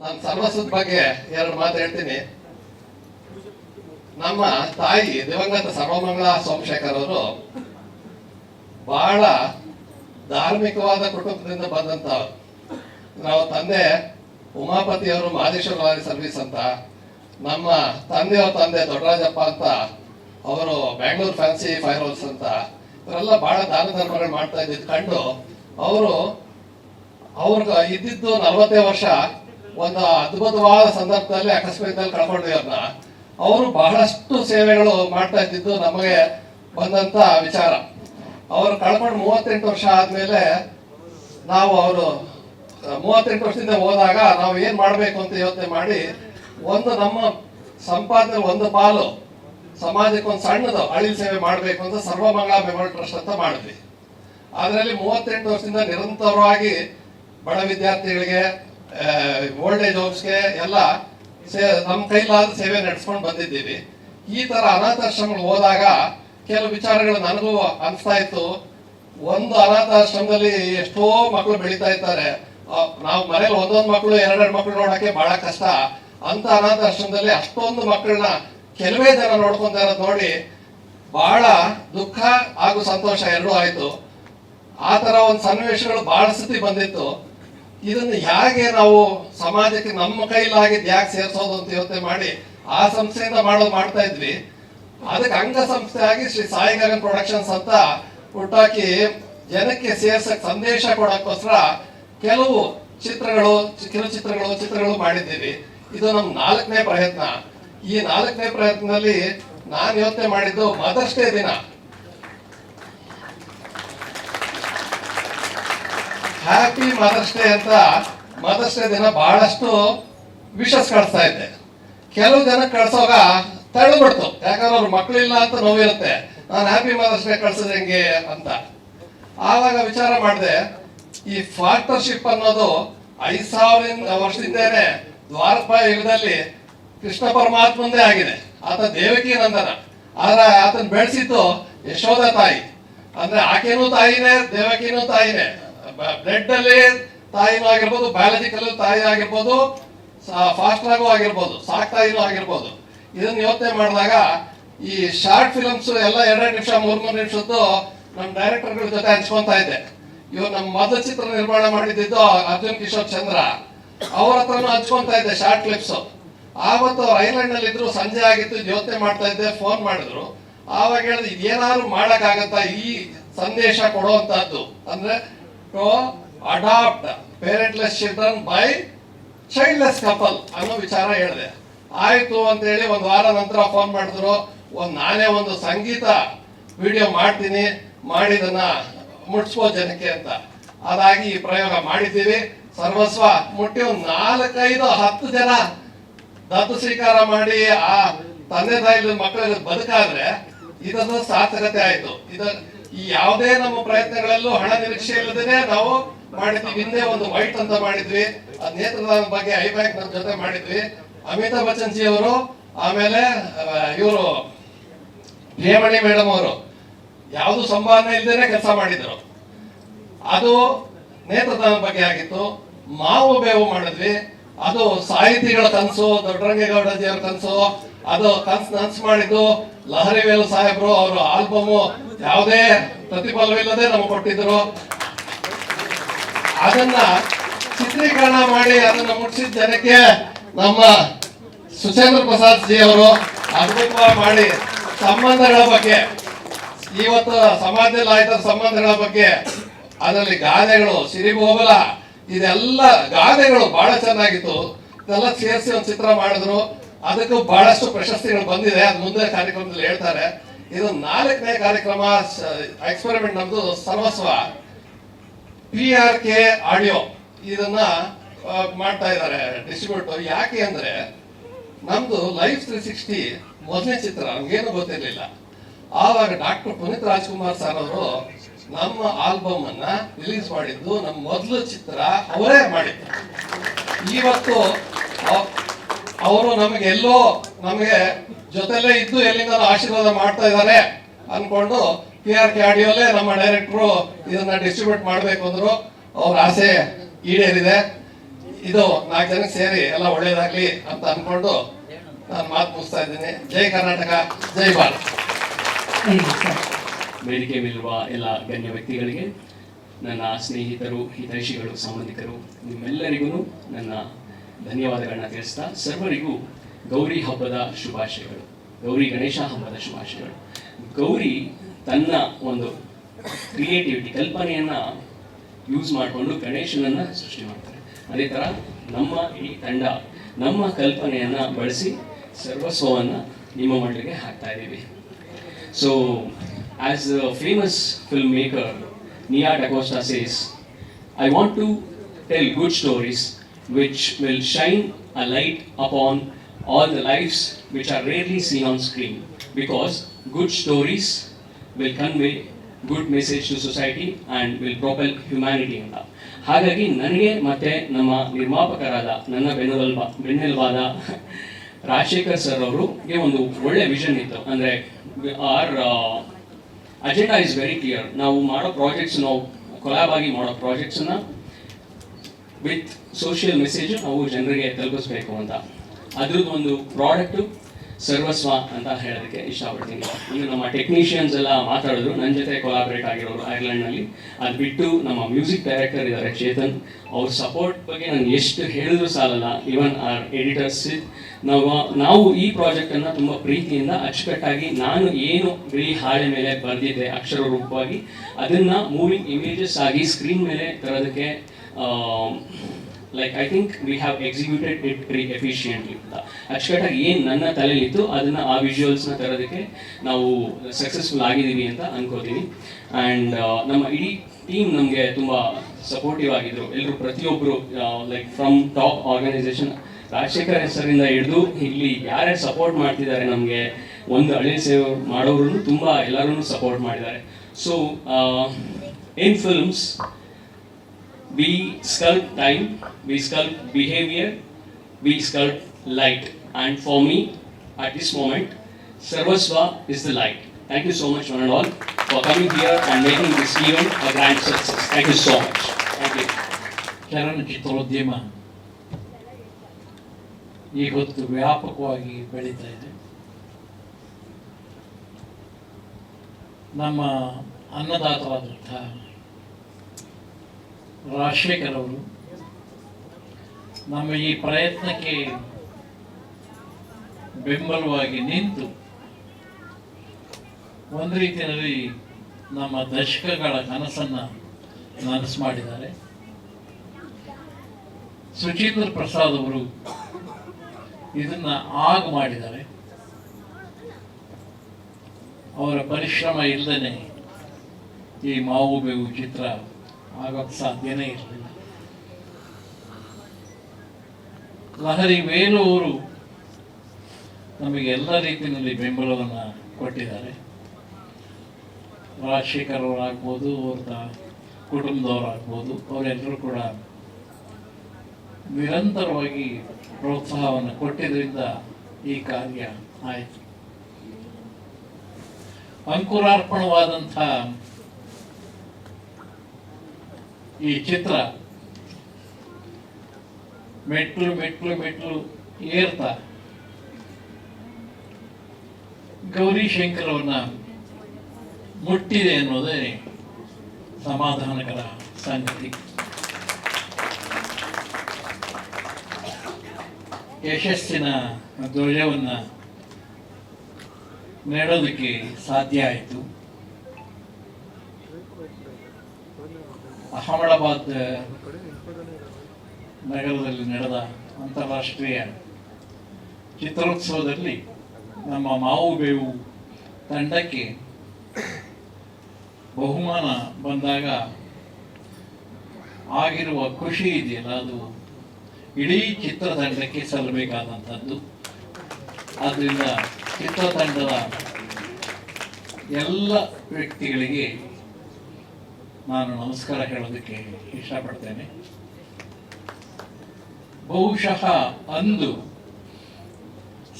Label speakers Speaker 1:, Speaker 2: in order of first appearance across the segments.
Speaker 1: ನಾನು ಸರ್ವಸ್ವದ ಬಗ್ಗೆ ಎರಡು ಮಾತು ಹೇಳ್ತೀನಿ. ನಮ್ಮ ತಾಯಿ ದಿವಂಗತ ಸರ್ವಮಂಗಳ ಸೋಮಶೇಖರ್ ಅವರು ಬಹಳ ಧಾರ್ಮಿಕವಾದ ಕುಟುಂಬದಿಂದ ಬಂದಂತ ನಾವು ತಂದೆ ಉಮಾಪತಿ ಅವರು ಲಾರಿ ಸರ್ವಿಸ್ ಅಂತ, ನಮ್ಮ ತಂದೆಯವ್ರ ತಂದೆ ದೊಡ್ಡರಾಜಪ್ಪ ಅಂತ, ಅವರು ಬ್ಯಾಂಗ್ಳೂರ್ ಫ್ಯಾನ್ಸಿ ಫೈರ್ ಹೌಸ್ ಅಂತ, ಇವರೆಲ್ಲ ಬಹಳ ದಾನ ಧರ್ಮಗಳು ಮಾಡ್ತಾ ಇದ್ದಿದ್ದು ಕಂಡು, ಅವರು ಅವ್ರಿಗೆ ಇದ್ದಿದ್ದು ನಲವತ್ತೇ ವರ್ಷ ಒಂದು ಅದ್ಭುತವಾದ ಸಂದರ್ಭದಲ್ಲಿ ಅಕಸ್ಮಾತ್ದಲ್ಲಿ ಕಳ್ಕೊಂಡ್ವಿ ಅವ್ರನ್ನ. ಅವರು ಬಹಳಷ್ಟು ಸೇವೆಗಳು ಮಾಡ್ತಾ ಇದ್ದಿದ್ದು ನಮಗೆ ಬಂದಂತ ವಿಚಾರ. ಅವರು ಕಳ್ಕೊಂಡು ಮೂವತ್ತೆಂಟು ವರ್ಷ ಆದ್ಮೇಲೆ ನಾವು ಅವರು, ಮೂವತ್ತೆಂಟು ವರ್ಷದಿಂದ ಹೋದಾಗ ನಾವು ಏನ್ ಮಾಡ್ಬೇಕು ಅಂತ ಯೋಚನೆ ಮಾಡಿ ಒಂದು ನಮ್ಮ ಸಂಪಾದನೆ ಒಂದು ಪಾಲು ಸಮಾಜಕ್ಕೆ ಒಂದು ಸಣ್ಣದು ಅಳಿಲ್ ಸೇವೆ ಮಾಡಬೇಕು ಅಂತ ಸರ್ವಮಂಗಳ ಮೆಮೋರಿಯಲ್ ಟ್ರಸ್ಟ್ ಅಂತ ಮಾಡಿದ್ವಿ. ಅದರಲ್ಲಿ ಮೂವತ್ತೆಂಟು ವರ್ಷದಿಂದ ನಿರಂತರವಾಗಿ ಬಡ ವಿದ್ಯಾರ್ಥಿಗಳಿಗೆ ಓಲ್ಡ್ ಏಜ್ ಹೋಮ್ಸ್ಗೆ ಎಲ್ಲ ನಮ್ಮ ಕೈಲಾದ ಸೇವೆ ನಡೆಸ್ಕೊಂಡು ಬಂದಿದ್ದೀವಿ. ಈ ತರ ಅನಾಥಾಶ್ರಮಗಳು ಹೋದಾಗ ಕೆಲವು ವಿಚಾರಗಳು ನನಗೂ ಅನಿಸ್ತಾ ಇತ್ತು. ಒಂದು ಅನಾಥಾಶ್ರಮದಲ್ಲಿ ಎಷ್ಟೋ ಮಕ್ಕಳು ಬೆಳೀತಾ ಇದ್ದಾರೆ. ನಾವು ಮನೇಲಿ ಒಂದೊಂದು ಮಕ್ಕಳು ಎರಡೆರಡು ಮಕ್ಕಳು ನೋಡೋಕ್ಕೆ ಬಹಳ ಕಷ್ಟ. ಅಂತ ಅನಾಥಾಶ್ರಮದಲ್ಲಿ ಅಷ್ಟೊಂದು ಮಕ್ಕಳನ್ನ ಕೆಲವೇ ಜನ ನೋಡ್ಕೊಂತಾರ ನೋಡಿ ಬಹಳ ದುಃಖ ಹಾಗೂ ಸಂತೋಷ ಎರಡೂ ಆಯಿತು. ಆ ಥರ ಒಂದು ಸನ್ನಿವೇಶಗಳು ಬಹಳ ಸತಿ ಬಂದಿತ್ತು. ಇದನ್ನು ಹೇಗೆ ನಾವು ಸಮಾಜಕ್ಕೆ ನಮ್ಮ ಕೈಲಾಗಿದ್ದು ಯಾಕೆ ಸೇರಿಸೋದು ಅಂತ ಯೋಚನೆ ಮಾಡಿ ಆ ಸಂಸ್ಥೆಯಿಂದ ಮಾಡೋದು ಮಾಡ್ತಾ ಇದ್ವಿ. ಅದಕ್ಕೆ ಅಂಗ ಸಂಸ್ಥೆ ಆಗಿ ಶ್ರೀ ಸಾಯಿ ಪ್ರೊಡಕ್ಷನ್ಸ್ ಅಂತ ಹುಟ್ಟಾಕಿ ಜನಕ್ಕೆ ಸೇರ್ಸಕ್ ಸಂದೇಶ ಕೊಡಕ್ಕೋಸ್ಕರ ಕೆಲವು ಚಿತ್ರಗಳು ಕಿರುಚಿತ್ರಗಳು ಚಿತ್ರಗಳು ಮಾಡಿದ್ದೀವಿ. ಇದು ನಮ್ಮ ನಾಲ್ಕನೇ ಪ್ರಯತ್ನ. ಈ ನಾಲ್ಕನೇ ಪ್ರಯತ್ನದಲ್ಲಿ ನಾನು ಯೋಚನೆ ಮಾಡಿದ್ದು ಮದರ್ಸ್ ದಿನ. ಹ್ಯಾಪಿ ಮದರ್ಸ್ ಡೇ ಅಂತ ಮದರ್ಸ್ ಡೇ ದಿನ ಬಹಳಷ್ಟು ವಿಶಸ್ ಕಳಿಸ್ತಾ ಇದ್ದೆ. ಕೆಲವು ಜನ ಕಳ್ಸೋಗ ತಳ್ಳಿಬಿಡ್ತು. ಯಾಕಂದ್ರೆ ಅವ್ರ ಮಕ್ಕಳಿಲ್ಲ ಅಂತ ನೋವಿರುತ್ತೆ. ನಾನು ಹ್ಯಾಪಿ ಮದರ್ಸ್ ಡೇ ಕಳ್ಸೋದು ಹೆಂಗೆ ಅಂತ. ಆವಾಗ ವಿಚಾರ ಮಾಡಿದೆ, ಈ ಪಾರ್ಟ್ನರ್ಶಿಪ್ ಅನ್ನೋದು ಐದು ಸಾವಿರ ವರ್ಷದಿಂದೇನೆ ದ್ವಾರಪಾಯ ಯುಗದಲ್ಲಿ ಕೃಷ್ಣ ಪರಮಾತ್ಮಂದೇ ಆಗಿದೆ. ಆತ ದೇವಕಿ ನಂದನ. ಆದ್ರೆ ಆತನ ಬೆಳೆಸಿದ್ದು ಯಶೋಧ ತಾಯಿ. ಅಂದ್ರೆ ಆಕೆನೂ ತಾಯಿನೇ, ದೇವಕಿನೂ ತಾಯಿನೇ. ಬ್ಲಡ್ ಅಲ್ಲಿ ತಾಯಿನೂ ಆಗಿರ್ಬೋದು ಬಯಾಲಜಿಕಲ್ ತಾಯಿ ಆಗಿರ್ಬೋದು ಫಾಸ್ಟ್ ಆಗು ಆಗಿರ್ಬೋದು ಸಾಕ್ ತಾಯಿಲು ಆಗಿರ್ಬೋದು. ಇದನ್ನ ಯೋಚನೆ ಮಾಡಿದಾಗ ಈ ಶಾರ್ಟ್ ಫಿಲಮ್ಸ್ ಎಲ್ಲ ಎರಡೆರಡು ನಿಮಿಷ ಮೂರ್ ಮೂರು ನಿಮಿಷದ್ದು ನಮ್ಮ ಡೈರೆಕ್ಟರ್ಗಳ ಜೊತೆ ಹಂಚ್ಕೊತಾ ಇದ್ದೆ. ಇವ್ರು ನಮ್ಮ ಮೊದಲ ಚಿತ್ರ ನಿರ್ಮಾಣ ಮಾಡಿದ್ದು ಅರ್ಜುನ್ ಕಿಶೋರ್ ಚಂದ್ರ. ಅವ್ರ ಹತ್ರನೂ ಹಂಚ್ಕೊಂತ ಇದ್ದೆ ಶಾರ್ಟ್ ಕ್ಲಿಪ್ಸ್ ಆವತ್ತು ಅವ್ರು ಐಲ್ಯಾಂಡ್ನಲ್ಲಿ ಇದ್ರು, ಸಂಜೆ ಆಗಿತ್ತು ಯೋಚನೆ ಮಾಡ್ತಾ ಇದ್ದೆ ಫೋನ್ ಮಾಡಿದ್ರು. ಆವಾಗ ಹೇಳಿದ್ರು, ಇದೇನಾದ್ರು ಮಾಡಕ್ಕಾಗತ್ತ? ಈ ಸಂದೇಶ ಕೊಡುವಂತಹದ್ದು. ಅಂದ್ರೆ to adopt parentless children by childless couple ಅನ್ನೋ ವಿಚಾರ ಹೇಳಿದೆ. ಆಯ್ತು ಅಂತ ಹೇಳಿ ಒಂದು ವಾರ ನಂತರ ಫೋನ್ ಮಾಡಿದ್ರು. ಒಂದು ನಾನೇ ಒಂದು ಸಂಗೀತ ವಿಡಿಯೋ ಮಾಡ್ತೀನಿ, ಮಾಡಿದನ್ನ ಮುಟ್ಸೋ ಜನಕ್ಕೆ ಅಂತ. ಅದಾಗಿ ಈ ಪ್ರಯೋಗ ಮಾಡಿದ್ದೀವಿ. ಸರ್ವಸ್ವ ಮುಟ್ಟಿ ಒಂದು ನಾಲ್ಕೈದು ಹತ್ತು ಜನ ದತ್ತು ಸ್ವೀಕಾರ ಮಾಡಿ ಆ ತಂದೆ ತಾಯಿ ಮಕ್ಕಳಿಗೆ ಬದುಕಾದ್ರೆ ಇದನ್ನು ಸಾರ್ಥಕತೆ ಆಯಿತು. ಇದ ಈ ಯಾವುದೇ ನಮ್ಮ ಪ್ರಯತ್ನಗಳಲ್ಲೂ ಹಣ ನಿರೀಕ್ಷೆ ಇಲ್ಲದೇ ನಾವು ಮಾಡಿದ್ವಿ. ಹಿಂದೆ ಒಂದು ವೈಟ್ ಅಂತ ಮಾಡಿದ್ವಿ. ಅದ್ ನೇತ್ರದಾನ ಬಗ್ಗೆ ಐ ಬ್ಯಾಂಕ್ ನಮ್ಮ ಜೊತೆ ಮಾಡಿದ್ವಿ. ಅಮಿತಾಬ್ ಬಚ್ಚನ್ ಜಿ ಅವರು, ಆಮೇಲೆ ಇವರು ಪ್ರಿಯಮಣಿ ಮೇಡಮ್ ಅವರು. ಯಾವುದು ಸಂಭಾವನೆ ಇಲ್ಲದೇನೆ ಕೆಲಸ ಮಾಡಿದ್ರು. ಅದು ನೇತ್ರದಾನ ಬಗ್ಗೆ ಆಗಿತ್ತು. ಮಾವು ಬೇವು ಮಾಡಿದ್ವಿ. ಅದು ಸಾಹಿತಿಗಳ ಕನಸು, ದೊಡ್ಡರಂಗೇಗೌಡಜಿಯವರ ಕನಸು, ಅದು ಕನ್ಸ್ ನನ್ಸ್ ಮಾಡಿದ್ದು. ಲಹರಿ ವೇಲ್ ಸಾಹೇಬ್ರು ಅವರ ಆಲ್ಬಮ್ ಯಾವುದೇ ಪ್ರತಿಫಲವಿಲ್ಲದೆ ನಮಗೆ ಕೊಟ್ಟಿದ್ರು. ಅದನ್ನ ಚಿತ್ರೀಕರಣ ಮಾಡಿ ಅದನ್ನ ಮುಟ್ಟಿಸಿದ ಜನಕ್ಕೆ ನಮ್ಮ ಸುಚೇಂದ್ರ ಪ್ರಸಾದ್ ಜಿ ಅವರು ಅದ್ಭುತವಾಗಿ ಮಾಡಿ ಸಂಬಂಧಗಳ ಬಗ್ಗೆ, ಇವತ್ತು ಸಮಾಜದಲ್ಲಿ ಆಯ್ತ ಸಂಬಂಧಗಳ ಬಗ್ಗೆ, ಅದರಲ್ಲಿ ಗಾದೆಗಳು ಸಿರಿಗೋಬಲ ಇದೆಲ್ಲ ಗಾದೆಗಳು ಬಹಳ ಚೆನ್ನಾಗಿತ್ತು. ಇದೆಲ್ಲ ಸೇರಿಸಿ ಒಂದು ಚಿತ್ರ ಮಾಡಿದ್ರು. ಅದಕ್ಕೂ ಬಹಳಷ್ಟು ಪ್ರಶಸ್ತಿಗಳು ಬಂದಿದೆ. ಅದು ಮುಂದೆ ಕಾರ್ಯಕ್ರಮದಲ್ಲಿ ಹೇಳ್ತಾರೆ. ಇದು ನಾಲ್ಕನೇ ಕಾರ್ಯಕ್ರಮ ಎಕ್ಸ್ಪೆರಿಮೆಂಟ್ ನಮ್ದು ಸರ್ವಸ್ವ. ಪಿ ಆರ್ ಕೆ ಆಡಿಯೋ ಇದನ್ನ ಮಾಡ್ತಾ ಇದ್ದಾರೆ ಡಿಸ್ಟ್ರಿಬ್ಯೂಟರ್ ಯಾಕೆ ಅಂದ್ರೆ, ನಮ್ದು ಲೈಫ್ ತ್ರೀ ಸಿಕ್ಸ್ಟಿ ಮೊದಲನೇ ಚಿತ್ರ ನಮ್ಗೇನು ಗೊತ್ತಿರಲಿಲ್ಲ. ಆವಾಗ ಡಾಕ್ಟರ್ ಪುನೀತ್ ರಾಜ್ಕುಮಾರ್ ಸರ್ ಅವರು ನಮ್ಮ ಆಲ್ಬಮ್ ಅನ್ನ ರಿಲೀಸ್ ಮಾಡಿದ್ದು, ನಮ್ಮ ಮೊದಲು ಚಿತ್ರ ಅವರೇ ಮಾಡಿದ್ದು ಇವತ್ತು ಅವರು ನಮಗೆ ಎಲ್ಲೋ ನಮಗೆ ಜೊತೆಲೇ ಇದ್ದು ಎಲ್ಲಿಂದ ಆಶೀರ್ವಾದ ಮಾಡ್ತಾ ಇದ್ದಾರೆ ಅನ್ಕೊಂಡು ಪಿ ಆರ್ ಕೆ ಆಡಿಯೋಲೇ ನಮ್ಮ ಡೈರೆಕ್ಟ್ರು ಇದನ್ನ ಡಿಸ್ಟ್ರಿಬ್ಯೂಟ್ ಮಾಡಬೇಕು ಅಂದ್ರು. ಅವ್ರ ಆಸೆ ಈಡೇರಿದೆ. ಇದು ನಾಲ್ಕು ಜನಕ್ಕೆ ಸೇರಿ ಎಲ್ಲ ಒಳ್ಳೇದಾಗ್ಲಿ ಅಂತ ಅನ್ಕೊಂಡು ನಾನು ಮಾತು ಮುಗಿಸ್ತಾ ಇದ್ದೀನಿ. ಜೈ ಕರ್ನಾಟಕ, ಜೈ ಭಾರತ್.
Speaker 2: ವೇದಿಕೆ ಮೇಲಿರುವ ಎಲ್ಲ ಗಣ್ಯ ವ್ಯಕ್ತಿಗಳಿಗೆ, ನನ್ನ ಸ್ನೇಹಿತರು, ಹಿತೈಷಿಗಳು, ಸಂಬಂಧಿಕರು, ನಿಮ್ಮೆಲ್ಲರಿಗೂ ನನ್ನ ಧನ್ಯವಾದಗಳನ್ನ ತಿಳಿಸ್ತಾ ಸರ್ವರಿಗೂ ಗೌರಿ ಹಬ್ಬದ ಶುಭಾಶಯಗಳು. ಗೌರಿ ಗಣೇಶ ಹಬ್ಬದ ಶುಭಾಶಯಗಳು. ಗೌರಿ ತನ್ನ ಒಂದು ಕ್ರಿಯೇಟಿವಿಟಿ, ಕಲ್ಪನೆಯನ್ನ ಯೂಸ್ ಮಾಡಿಕೊಂಡು ಗಣೇಶನನ್ನ ಸೃಷ್ಟಿ ಮಾಡ್ತಾರೆ. ಅದೇ ಥರ ನಮ್ಮ ಈ ತಂಡ ನಮ್ಮ ಕಲ್ಪನೆಯನ್ನ ಬಳಸಿ ಸರ್ವಸ್ವವನ್ನ ನಿಮ್ಮ ಮಂಡಳಿಗೆ ಹಾಕ್ತಾ ಇದ್ದೀವಿ. So as a famous film maker Nia DaCosta says I want to tell good stories which will shine a light upon all the lives which are rarely seen on screen because good stories will convey good message to society and will propel humanity ಅಂತ ಹಾಗಾಗಿ ನನಗೆ ಮತ್ತೆ ನಮ್ಮ ನಿರ್ಮಾಪಕರಾದ ನನ್ನ ಬೆನ್ನೆಲುಬ ಬೆನ್ನೆಲುಬಾದ Rajashekhar sir ಅವರಿಗೆ ಒಂದು ಒಳ್ಳೆ vision ಇತ್ತು ಅಂದರೆ our agenda is very clear ನಾವು ಮಾಡೋ ಪ್ರಾಜೆಕ್ಟ್ಸ್ ನಾವು ಕೊಲಾಬ್ ಆಗಿ ಮಾಡೋ ಪ್ರಾಜೆಕ್ಟ್ಸ್ನ ವಿತ್ ಸೋಷಿಯಲ್ ಮೆಸೇಜ್ ನಾವು ಜನರಿಗೆ ತಲುಪಿಸ್ಬೇಕು ಅಂತ. ಅದ್ರದ್ದು ಒಂದು ಪ್ರಾಡಕ್ಟು ಸರ್ವಸ್ವ ಅಂತ ಹೇಳೋದಕ್ಕೆ ಇಷ್ಟಪಡ್ತೀನಿ. ಈಗ ನಮ್ಮ ಟೆಕ್ನಿಷಿಯನ್ಸ್ ಎಲ್ಲ ಮಾತಾಡಿದ್ರು. ನನ್ನ ಜೊತೆ ಕೊಲಾಬ್ರೇಟ್ ಆಗಿರೋರು ಐರ್ಲೆಂಡ್ನಲ್ಲಿ ಅದು ಬಿಟ್ಟು ನಮ್ಮ ಮ್ಯೂಸಿಕ್ ಡೈರೆಕ್ಟರ್ ಇದ್ದಾರೆ, ಚೇತನ್. ಅವ್ರ ಸಪೋರ್ಟ್ ಬಗ್ಗೆ ನಾನು ಎಷ್ಟು ಹೇಳಿದ್ರು ಸಾಲಲ್ಲ. ಇವನ್ ಆರ್ ಎಡಿಟರ್ಸ್ ನಾವು ನಾವು ಈ ಪ್ರಾಜೆಕ್ಟನ್ನು ತುಂಬ ಪ್ರೀತಿಯಿಂದ ಅಚ್ಚುಕಟ್ಟಾಗಿ ನಾನು ಏನು ಬಿಳಿ ಹಾಳೆ ಮೇಲೆ ಬರೆದಿದ್ದೆ ಅಕ್ಷರ ರೂಪವಾಗಿ, ಅದನ್ನ ಮೂವಿಂಗ್ ಇಮೇಜಸ್ ಆಗಿ ಸ್ಕ್ರೀನ್ ಮೇಲೆ ತರೋದಕ್ಕೆ like I think we have executed it very efficiently ಅಂತ ಅಚ್ಚುಕಟ್ಟಾಗಿ ಏನು ನನ್ನ ತಲೆಯಲ್ಲಿತ್ತು, ಅದನ್ನ ಆ ವಿಜುವಲ್ಸ್ನ ತರೋದಕ್ಕೆ ನಾವು ಸಕ್ಸಸ್ಫುಲ್ ಆಗಿದ್ದೀವಿ ಅಂತ ಅನ್ಕೋತೀನಿ. ಆ್ಯಂಡ್ ನಮ್ಮ ಇಡೀ ಟೀಮ್ ನಮಗೆ ತುಂಬ ಸಪೋರ್ಟಿವ್ ಆಗಿದ್ರು. ಎಲ್ಲರೂ ಪ್ರತಿಯೊಬ್ಬರು like from top organisation Rajashekar ಹೆಸರಿಂದ ಹಿಡಿದು ಇಲ್ಲಿ ಯಾರ್ಯಾರು ಸಪೋರ್ಟ್ ಮಾಡ್ತಿದ್ದಾರೆ ನಮಗೆ, ಒಂದು ಹಳ್ಳಿ ಸೇವೆ ಮಾಡೋರು ತುಂಬ ಎಲ್ಲರೂ ಸಪೋರ್ಟ್ ಮಾಡಿದ್ದಾರೆ. So in films we sculpt time, we sculpt behavior, we sculpt light. And for me, at this moment, Sarvasva is the light. Thank you so much, one and all, for coming here and making this event a grand success. Thank you so much. Thank you.
Speaker 3: ಚಲನಚಿತ್ರೋದ್ಯಮ ಈ ಹೊತ್ತು ವ್ಯಾಪಕವಾಗಿ ಬೆಳೀತಾ ಇದೆ ನಮ್ಮ ಅನ್ನದಾತರಾದಂಥ ರಾಜಶೇಖರ್ ಅವರು ನಮ್ಮ ಈ ಪ್ರಯತ್ನಕ್ಕೆ ಬೆಂಬಲವಾಗಿ ನಿಂತು ಒಂದು ರೀತಿಯಲ್ಲಿ ನಮ್ಮ ದಶಕಗಳ ಕನಸನ್ನು ನನಸು ಮಾಡಿದ್ದಾರೆ. ಸುಚೀಂದ್ರ ಪ್ರಸಾದ್ ಅವರು ಇದನ್ನ ಆಗ ಮಾಡಿದ್ದಾರೆ. ಅವರ ಪರಿಶ್ರಮ ಇಲ್ಲದೇ ಈ ಮಾವು ಬೇವು ಚಿತ್ರ ಆಗೋಕ್ಕೆ ಸಾಧ್ಯನೇ ಇರಲಿಲ್ಲ. ಲಹರಿ ವೇಲು ಅವರು ನಮಗೆ ಎಲ್ಲ ರೀತಿಯಲ್ಲಿ ಬೆಂಬಲವನ್ನು ಕೊಟ್ಟಿದ್ದಾರೆ. ರಾಜಶೇಖರ್ ಅವರಾಗ್ಬೋದು ಅವ್ರ ಕುಟುಂಬದವರಾಗ್ಬೋದು ಅವರೆಲ್ಲರೂ ಕೂಡ ನಿರಂತರವಾಗಿ ಪ್ರೋತ್ಸಾಹವನ್ನು ಕೊಟ್ಟಿದ್ದರಿಂದ ಈ ಕಾರ್ಯ ಆಯಿತು. ಅಂಕುರಾರ್ಪಣವಾದಂಥ ಈ ಚಿತ್ರ ಮೆಟ್ಲು ಮೆಟ್ಲು ಮೆಟ್ಲು ಏರ್ತಾ. ಗೌರಿ ಶಂಕರವನ್ನ ಮುಟ್ಟಿದೆ ಅನ್ನೋದೇ ಸಮಾಧಾನಕರ ಸಂಗತಿ. ಯಶಸ್ಸಿನ ಧ್ವಜವನ್ನು ನೆಡೋದಕ್ಕೆ ಸಾಧ್ಯ ಆಯಿತು. ಅಹಮದಾಬಾದ್ ನಗರದಲ್ಲಿ ನಡೆದ ಅಂತಾರಾಷ್ಟ್ರೀಯ ಚಿತ್ರೋತ್ಸವದಲ್ಲಿ ನಮ್ಮ ಮಾವು ಬೇವು ತಂಡಕ್ಕೆ ಬಹುಮಾನ ಬಂದಾಗ ಆಗಿರುವ ಖುಷಿ ಇದೆಯಲ್ಲ, ಅದು ಇಡೀ ಚಿತ್ರತಂಡಕ್ಕೆ ಸಲ್ಲಬೇಕಾದಂಥದ್ದು. ಆದ್ದರಿಂದ ಚಿತ್ರತಂಡದ ಎಲ್ಲ ವ್ಯಕ್ತಿಗಳಿಗೆ ನಾನು ನಮಸ್ಕಾರ ಹೇಳೋದಕ್ಕೆ ಇಷ್ಟಪಡ್ತೇನೆ. ಬಹುಶಃ ಅಂದು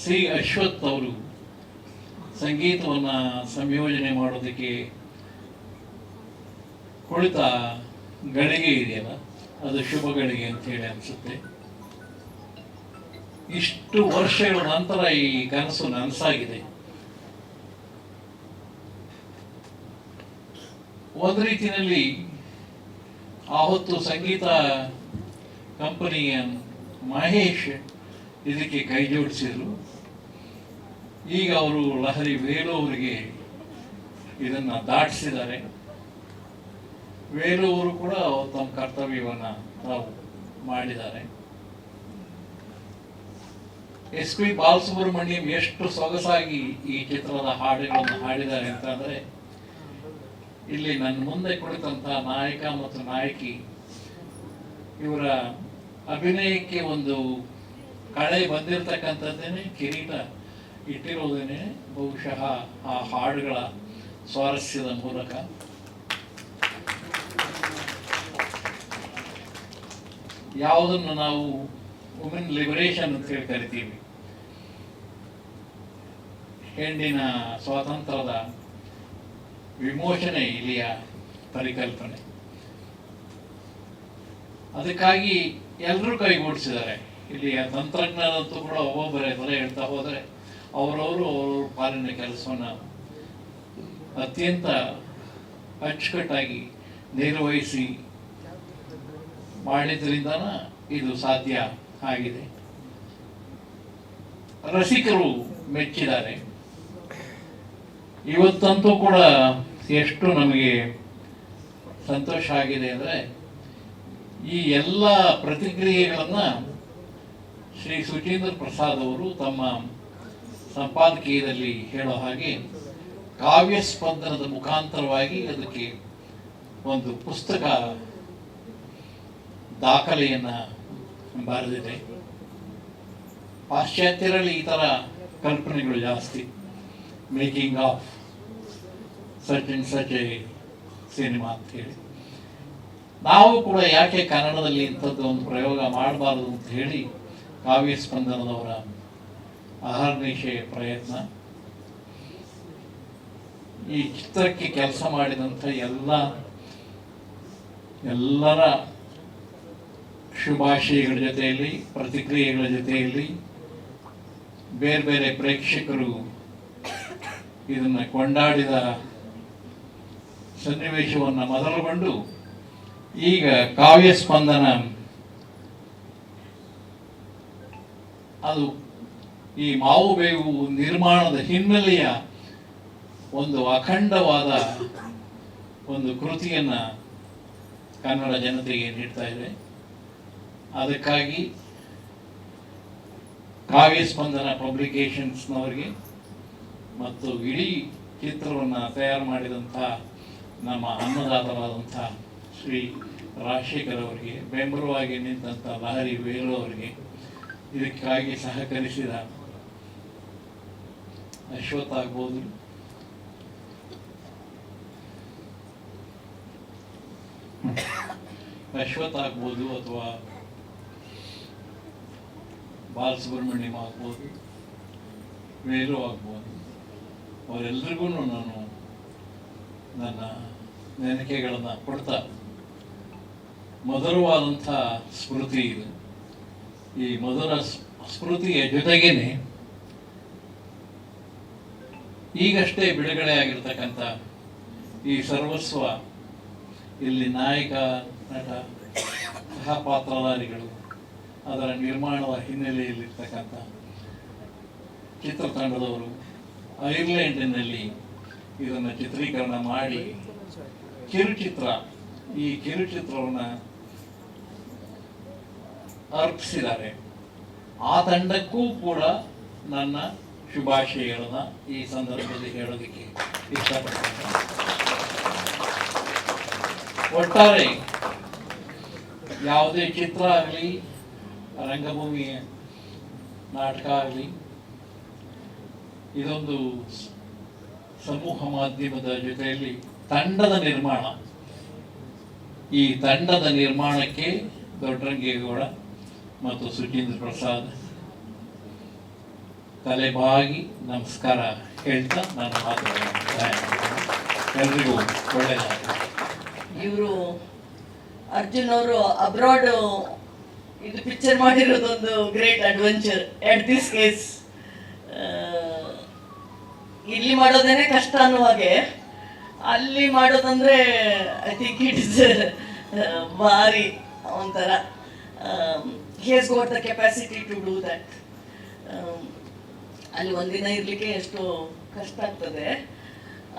Speaker 3: ಸಿ ಅಶ್ವಥ್ ಅವರು ಸಂಗೀತವನ್ನು ಸಂಯೋಜನೆ ಮಾಡೋದಕ್ಕೆ ಕುಳಿತ ಗಳಿಗೆ ಇದೆಯಲ್ಲ, ಅದು ಶುಭ ಗಳಿಗೆ ಅಂತ ಹೇಳಿ ಅನಿಸುತ್ತೆ. ಇಷ್ಟು ವರ್ಷಗಳ ನಂತರ ಈ ಕನಸು ನನಸಾಗಿದೆ. ಒಂದು ರೀತಿಯಲ್ಲಿ ಆವತ್ತು ಸಂಗೀತ ಕಂಪನಿಯ ಮಹೇಶ್ ಇದಕ್ಕೆ ಕೈ ಜೋಡಿಸಿದರು. ಈಗ ಅವರು ಲಹರಿ ವೇಲು ಅವರಿಗೆ ಇದನ್ನ ದಾಟಿಸಿದ್ದಾರೆ. ವೇಲು ಅವರು ಕೂಡ ತಮ್ಮ ಕರ್ತವ್ಯವನ್ನು ತಾವು ಮಾಡಿದ್ದಾರೆ. ಎಸ್ ಪಿ ಬಾಲಸುಬ್ರಹ್ಮಣ್ಯಂ ಎಷ್ಟು ಸೊಗಸಾಗಿ ಈ ಚಿತ್ರದ ಹಾಡುಗಳನ್ನು ಹಾಡಿದ್ದಾರೆ ಅಂತಂದ್ರೆ ಇಲ್ಲಿ ನನ್ನ ಮುಂದೆ ಕುಳಿತಂತ ನಾಯಕ ಮತ್ತು ನಾಯಕಿ, ಇವರ ಅಭಿನಯಕ್ಕೆ ಒಂದು ಕಳೆ ಬಂದಿರತಕ್ಕಂಥದ್ದೇನೆ, ಕಿರೀಟ ಇಟ್ಟಿರೋದೇನೆ ಬಹುಶಃ ಆ ಹಾಡುಗಳ ಸ್ವಾರಸ್ಯದ ಮೂಲಕ. ಯಾವುದನ್ನು ನಾವು ವುಮೆನ್ ಲಿಬರೇಷನ್ ಅಂತ ಹೇಳಿ ಕರಿತೀವಿ. ಹೆಣ್ಣಿನ ಸ್ವಾತಂತ್ರ್ಯದ ವಿಮೋಚನೆ ಇಲ್ಲಿಯ ಪರಿಕಲ್ಪನೆ. ಅದಕ್ಕಾಗಿ ಎಲ್ಲರೂ ಕೈಗೂಡಿಸಿದ್ದಾರೆ. ಇಲ್ಲಿಯ ತಂತ್ರಜ್ಞರಂತೂ ಕೂಡ ಒಬ್ಬೊಬ್ಬರೇ ಬರ ಹೇಳ್ತಾ ಹೋದರೆ ಅವರವರು ಅವರವ್ರ ಪಾಲಿನ ಕೆಲಸವನ್ನು ಅತ್ಯಂತ ಅಚ್ಚುಕಟ್ಟಾಗಿ ನಿರ್ವಹಿಸಿ ಮಾಡಿದ್ರಿಂದ ಇದು ಸಾಧ್ಯ ಆಗಿದೆ. ರಸಿಕರು ಮೆಚ್ಚಿದ್ದಾರೆ. ಇವತ್ತಂತೂ ಕೂಡ ಎಷ್ಟು ನಮಗೆ ಸಂತೋಷ ಆಗಿದೆ ಅಂದರೆ ಈ ಎಲ್ಲ ಪ್ರತಿಕ್ರಿಯೆಗಳನ್ನು ಶ್ರೀ ಸುಚೇಂದ್ರ ಪ್ರಸಾದ್ ಅವರು ತಮ್ಮ ಸಂಪಾದಕೀಯದಲ್ಲಿ ಹೇಳೋ ಹಾಗೆ ಕಾವ್ಯ ಸ್ಪಂದನದ ಮುಖಾಂತರವಾಗಿ ಅದಕ್ಕೆ ಒಂದು ಪುಸ್ತಕ ದಾಖಲೆಯನ್ನು ಬರೆದಿದೆ. ಪಾಶ್ಚಾತ್ಯರಲ್ಲಿ ಈ ಥರ ಕಲ್ಪನೆಗಳು ಜಾಸ್ತಿ. Making of and such cinema ಅಂತ ಹೇಳಿ ನಾವು ಕೂಡ ಯಾಕೆ ಕನ್ನಡದಲ್ಲಿ ಇಂಥದ್ದು ಒಂದು ಪ್ರಯೋಗ ಮಾಡಬಾರದು ಅಂತ ಹೇಳಿ ಕಾವ್ಯ ಸ್ಪಂದನದವರ ಅಹರ್ನಿಶೆ ಪ್ರಯತ್ನ. ಈ ಚಿತ್ರಕ್ಕೆ ಕೆಲಸ ಮಾಡಿದಂಥ ಎಲ್ಲ, ಎಲ್ಲರ ಶುಭಾಶಯಗಳ ಜೊತೆಯಲ್ಲಿ, ಪ್ರತಿಕ್ರಿಯೆಗಳ ಜೊತೆಯಲ್ಲಿ ಬೇರೆ ಬೇರೆ ಪ್ರೇಕ್ಷಕರು ಇದನ್ನು ಕೊಂಡಾಡಿದ ಸನ್ನಿವೇಶವನ್ನು ಮೊದಲುಗೊಂಡು ಈಗ ಕಾವ್ಯ ಸ್ಪಂದನ. ಅದು ಈ ಮಾವು ಬೇವು ನಿರ್ಮಾಣದ ಹಿನ್ನೆಲೆಯ ಒಂದು ಅಖಂಡವಾದ ಒಂದು ಕೃತಿಯನ್ನ ಕನ್ನಡ ಜನತೆಗೆ ನೀಡ್ತಾ ಇದೆ. ಅದಕ್ಕಾಗಿ ಕಾವ್ಯ ಸ್ಪಂದನ ಪಬ್ಲಿಕೇಶನ್ಸ್ನವರಿಗೆ ಮತ್ತು ಇಡೀ ಚಿತ್ರವನ್ನು ತಯಾರು ಮಾಡಿದಂಥ ನಮ್ಮ ಅನ್ನದಾತರಾದಂಥ ಶ್ರೀ ರಾಜಶೇಖರ್ ಅವರಿಗೆ, ಬೆಂಬಲವಾಗಿ ನಿಂತಹ ಲಹರಿ ವೇಲು ಅವರಿಗೆ, ಇದಕ್ಕಾಗಿ ಸಹಕರಿಸಿದ ಅಶ್ವಥ್ ಆಗ್ಬೋದು. ಅಶ್ವಥ್ ಆಗ್ಬೋದು ಅಥವಾ ಬಾಲಸುಬ್ರಹ್ಮಣ್ಯಂ ಆಗ್ಬೋದು ವೇಲು ಆಗ್ಬೋದು. ಅವರೆಲ್ಲರಿಗೂ ನಾನು ನನ್ನ ನೆನಕೆಗಳನ್ನು ಕೊಡ್ತಾ ಮಧುರವಾದಂಥ ಸ್ಮೃತಿ ಇದು. ಈ ಮಧುರ ಸ್ಮೃತಿಯ ಜೊತೆಗೇನೆ ಈಗಷ್ಟೇ ಬಿಡುಗಡೆ ಆಗಿರ್ತಕ್ಕಂಥ ಈ ಸರ್ವಸ್ವ, ಇಲ್ಲಿ ನಾಯಕ, ನಟ ಸಹ ಪಾತ್ರಧಾರಿಗಳು ಅದರ ನಿರ್ಮಾಣದ ಹಿನ್ನೆಲೆಯಲ್ಲಿರ್ತಕ್ಕಂಥ ಚಿತ್ರತಂಡದವರು, ಐರ್ಲೆಂಡಿನಲ್ಲಿ ಇದನ್ನು ಚಿತ್ರೀಕರಣ ಮಾಡಿ ಕಿರುಚಿತ್ರ, ಈ ಕಿರುಚಿತ್ರವನ್ನು ಅರ್ಪಿಸಿದ್ದಾರೆ. ಆ ತಂಡಕ್ಕೂ ಕೂಡ ನನ್ನ ಶುಭಾಶಯಗಳನ್ನ ಈ ಸಂದರ್ಭದಲ್ಲಿ ಹೇಳೋದಕ್ಕೆ ಇಷ್ಟಪಡ್ತೇನೆ. ಒಟ್ಟಾರೆ, ಯಾವುದೇ ಚಿತ್ರ ಆಗಲಿ, ರಂಗಭೂಮಿ ನಾಟಕ ಆಗಲಿ, ಇದೊಂದು ಸಮೂಹ ಮಾಧ್ಯಮದ ಜೊತೆಯಲ್ಲಿ ತಂಡದ ನಿರ್ಮಾಣ. ಈ ತಂಡದ ನಿರ್ಮಾಣಕ್ಕೆ ದೊಡ್ಡರಂಗೇಗೌಡ ಮತ್ತು ಸುಜೀಂದ್ರ ಪ್ರಸಾದ್ ತಲೆಬಾಗಿ ನಮಸ್ಕಾರ ಹೇಳ್ತಾ ನಾನು ಮಾಡ್ತೀನಿ. ಎಲ್ರಿಗೂ ಒಳ್ಳೆಯದಾಗಲಿ.
Speaker 4: ಇವರು ಅರ್ಜುನ್ ಅವರು ಅಬ್ರಾಡ್ ಇದು picture ಮಾಡಿರೋದೊಂದು great adventure at this case ಇಲ್ಲಿ ಮಾಡೋದೇನೆ ಕಷ್ಟ ಅನ್ನೋ ಹಾಗೆ. ಅಲ್ಲಿ ಮಾಡೋದಂದ್ರೆ ಐ ಥಿಂಕ್ ಇಟ್ ಇಸ್ ಭಾರಿ ಒಂಥರ. Has got the capacity to do that ಅಲ್ಲಿ ಒಂದಿನ ಇರಲಿಕ್ಕೆ ಎಷ್ಟು ಕಷ್ಟ ಆಗ್ತದೆ.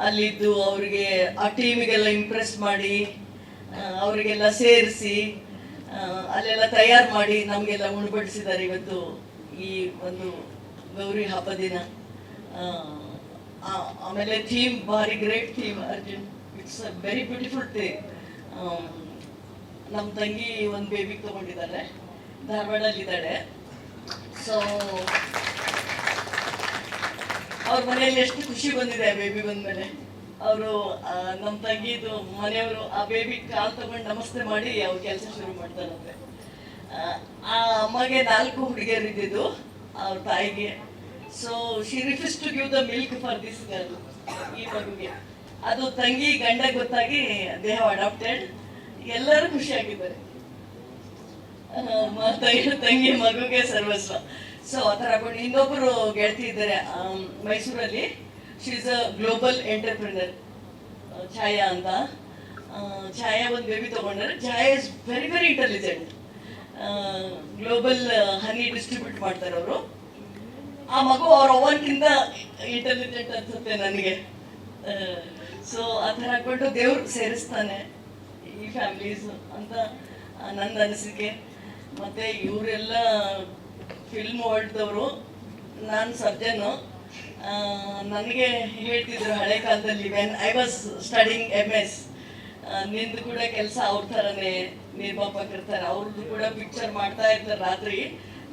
Speaker 4: ಅಲ್ಲಿದ್ದು ಅವರಿಗೆ ಆ ಟೀಮಿಗೆಲ್ಲ ಇಂಪ್ರೆಸ್ ಮಾಡಿ ಅವರಿಗೆಲ್ಲ ಸೇರಿಸಿ ಅಲ್ಲೆಲ್ಲ ತಯಾರು ಮಾಡಿ ನಮಗೆಲ್ಲ ಉಣಬಡಿಸಿದ್ದಾರೆ ಇವತ್ತು ಈ ಒಂದು ಗೌರಿ ಹಬ್ಬ ದಿನ. ಆಮೇಲೆ ಥೀಮ್ ಭಾರಿ great theme Arjun it's a very beautiful theme ನಮ್ಮ ತಂಗಿ ಒಂದು ಬೇಬಿ ತೊಗೊಂಡಿದ್ದಾಳೆ ಧಾರವಾಡಲ್ಲಿದ್ದಾಳೆ ಸೊ ಅವ್ರ ಮನೆಯಲ್ಲಿ ಎಷ್ಟು ಖುಷಿ ಬಂದಿದೆ ಆ ಬೇಬಿ ಬಂದ್ಮೇಲೆ. ಅವರು ನಮ್ಮ ತಂಗಿದು ಮನೆಯವರು ಆ ಬೇಬಿ ಕಾಲು ತಗೊಂಡು ನಮಸ್ತೆ ಮಾಡಿ ಅವ್ರು ಕೆಲಸ ಶುರು ಮಾಡ್ತಾರಂತೆ. ಆ ಅಮ್ಮಗೆ ನಾಲ್ಕು ಹುಡುಗಿಯರಿದ್ದಿದ್ದು, ಅವ್ರ ತಾಯಿಗೆ. So she refuse to give the milk for this girl ಈ ಮಗುಗೆ. ಅದು ತಂಗಿ, ಗಂಡ ಗೊತ್ತಾಗಿ ದೇ ಹ್ಯಾವ್ ಅಡಾಪ್ಟೆಡ್ ಎಲ್ಲರೂ ಖುಷಿಯಾಗಿದ್ದಾರೆ. ತಂಗಿ, ಮಗುಗೆ ಸರ್ವಸ್ವ. ಸೊ ಆ ಥರ ಕೊಂಡು ಇನ್ನೊಬ್ಬರು ಗೆಳತಿ ಇದ್ದಾರೆ ಮೈಸೂರಲ್ಲಿ. She is a global entrepreneur Chhaya ಅಂತ. ಛಾಯಾ ಒಂದು ಬೇಬಿ ತಗೊಂಡ್ರೆ. Chhaya is very very intelligent global honey distribute ಮಾಡ್ತಾರೆ ಅವರು ಆ ಮಗು ಅವ್ರ ಅವ್ವನ್ಕಿಂತ ಇಂಟೆಲಿಜೆಂಟ್ ಅನ್ಸುತ್ತೆ ನನಗೆ. ಸೊ ಆ ಹಾಕೊಂಡು ದೇವ್ರು ಸೇರಿಸ್ತಾನೆ ಈ ಫ್ಯಾಮಿಲೀಸ್ ಅಂತ ನನ್ನ ಅನಿಸಿಕೆ. ಮತ್ತೆ ಇವರೆಲ್ಲ ಫಿಲ್ಮ್ ವರ್ಲ್ಡ್ದವರು ನಾನು ಸದ್ಯನು ನನಗೆ ಹೇಳ್ತಿದ್ರು ಹಳೆ ಕಾಲದಲ್ಲಿ when I was studying M S ನಿಂದು ಕೂಡ ಕೆಲಸ ಅವ್ರ ಥರನೇ ನಿರ್ಮಾಪಕರ ಇರ್ತಾರೆ ಅವ್ರದ್ದು ಕೂಡ ಪಿಕ್ಚರ್ ಮಾಡ್ತಾ ಇರ್ತಾರೆ ರಾತ್ರಿ.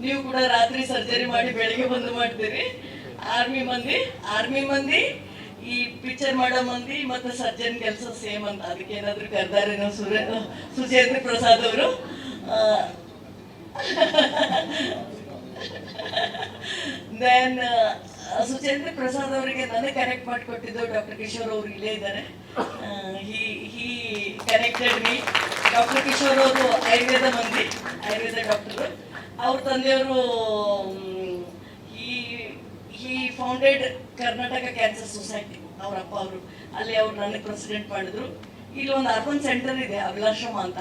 Speaker 4: ನೀವು ಕೂಡ ರಾತ್ರಿ ಸರ್ಜರಿ ಮಾಡಿ ಬೆಳಿಗ್ಗೆ ಬಂದು ಮಾಡ್ತೀರಿ. ಆರ್ಮಿ ಮಂದಿ ಆರ್ಮಿ ಮಂದಿ, ಈ ಪಿಕ್ಚರ್ ಮಾಡೋ ಮಂದಿ ಮತ್ತೆ ಸರ್ಜನ್ ಕೆಲಸ ಸೇಮ್ ಅಂತ. ಅದಕ್ಕೆ ಏನಾದ್ರು ಕರ್ದಾರೇನೋ ಸುರೇ ಸುಚೇಂದ್ರ ಪ್ರಸಾದ್ ಅವರು. ದೆನ್ ಸುಚೇಂದ್ರ ಪ್ರಸಾದ್ ಅವರಿಗೆ ನನಗೆ ಕನೆಕ್ಟ್ ಮಾಡಿಕೊಟ್ಟಿದ್ದು ಡಾಕ್ಟರ್ ಕಿಶೋರ್ ಅವರು ಇಲ್ಲೇ ಇದ್ದಾರೆ. He he connected me doctor Kishore ಅವರು ಆಯುರ್ವೇದ ಮಂದಿ, ಆಯುರ್ವೇದ ಡಾಕ್ಟರು ಅವ್ರ ತಂದೆಯವರು ಈ ಈ ಫೌಂಡೆಡ್ ಕರ್ನಾಟಕ ಕ್ಯಾನ್ಸರ್ ಸೊಸೈಟಿ ಅವ್ರ ಅಪ್ಪ ಅವರು, ಅಲ್ಲಿ ಅವ್ರು ನನ್ನ ಪ್ರೆಸಿಡೆಂಟ್ ಮಾಡಿದ್ರು. ಇಲ್ಲಿ ಒಂದು ಅರ್ಬನ್ ಸೆಂಟರ್ ಇದೆ ಅಭಿಲಾಷಮ ಅಂತ